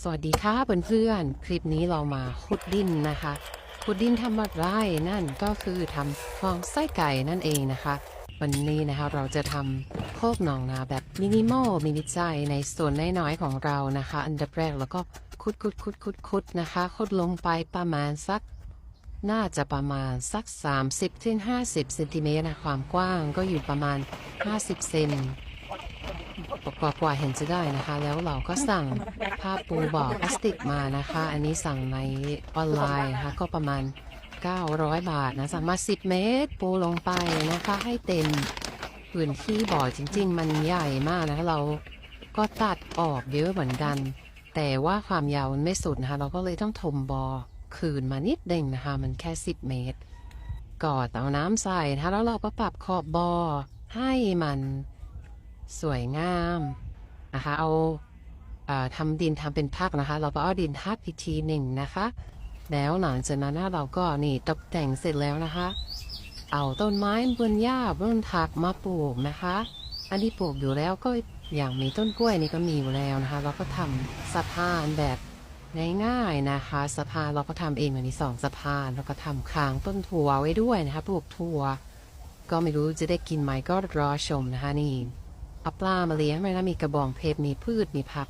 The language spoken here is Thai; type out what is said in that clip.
สวัสดีค่ะเพื่อนๆ คลิปนี้เรามาขุดดินนะคะขุดดินทำอะไรนั่นก็คือทำฟองไส้ไก่นั่นเองนะคะ วันนี้นะคะเราจะทำโคกหนองนาแบบมินิมอลมินิใจในส่วนน้อยๆของเรานะคะ อันดับแรกแล้วก็ขุดขุดขุดขุดขุดนะคะขุดลงไปประมาณสัก น่าจะประมาณสัก 30ถึง50เซนติเมตรนะความกว้างก็อยู่ประมาณ 50เซน กว่ากว่าเห็นจะได้นะคะ แล้วเราก็สั่งผ้าปูบ่อพลาสติกมานะคะ อันนี้สั่งในออนไลน์นะคะก็ประมาณ 900 บาทนะ สั่งมา 10 เมตร ปูลงไปนะคะ ให้เต็มพื้นที่บ่อจริง ๆ มันใหญ่มากนะคะเราก็ตัดออกเยอะเหมือนกัน แต่ว่าความยาวมันไม่สุดนะคะ เราก็เลยต้องถมบ่อคืนมานิดเด้งนะคะ มันแค่ 10 เมตรก่อเอาน้ำใส่นะคะแล้วเราก็ปรับขอบบ่อให้มัน สวยงามนะคะเอาทำดินทำเป็นพักนะคะ เราก็เอาดินทับอีกทีหนึ่งนะคะ แล้วหลังจากนั้นเราก็นี่ตกแต่งเสร็จแล้วนะคะ เอาต้นไม้บนหญ้าบนผักมาปลูกนะคะ อันที่ปลูกอยู่แล้วก็อย่างมีต้นกล้วยนี่ก็มีอยู่แล้วนะคะ เราก็ทำสะพานแบบง่ายๆนะคะ สะพานเราก็ทำเองมันมีสองสะพานแล้วก็ทำคางต้นถั่วไว้ด้วยนะคะปลูกถั่วก็ไม่รู้จะได้กินไหมก็รอชมนะคะนี่ เอาปลามาเลี้ยงไหมนะมีกระบองเพชรมีพืชมีผัก